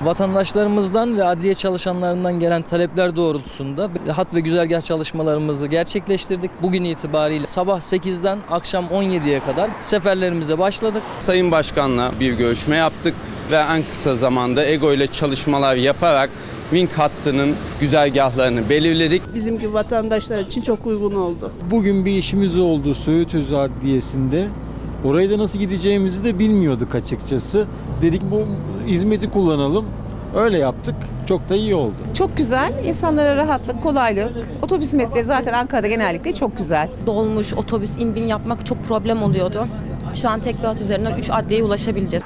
Vatandaşlarımızdan ve adliye çalışanlarından gelen talepler doğrultusunda hat ve güzergah çalışmalarımızı gerçekleştirdik. Bugün itibariyle sabah 8'den akşam 17'ye kadar seferlerimize başladık. Sayın Başkan'la bir görüşme yaptık ve en kısa zamanda EGO ile çalışmalar yaparak Wing hattının güzergahlarını belirledik. Bizim gibi vatandaşlar için çok uygun oldu. Bugün bir işimiz oldu Söğüt Özü Adliyesi'nde. Oraya da nasıl gideceğimizi de bilmiyorduk açıkçası. Dedik bu hizmeti kullanalım. Öyle yaptık. Çok da iyi oldu. Çok güzel. İnsanlara rahatlık, kolaylık. Otobüs hizmetleri zaten Ankara'da genellikle çok güzel. dolmuş, otobüs, in bin yapmak çok problem oluyordu. Şu an tek bir hat üzerinden 3 adliyeye ulaşabileceğiz.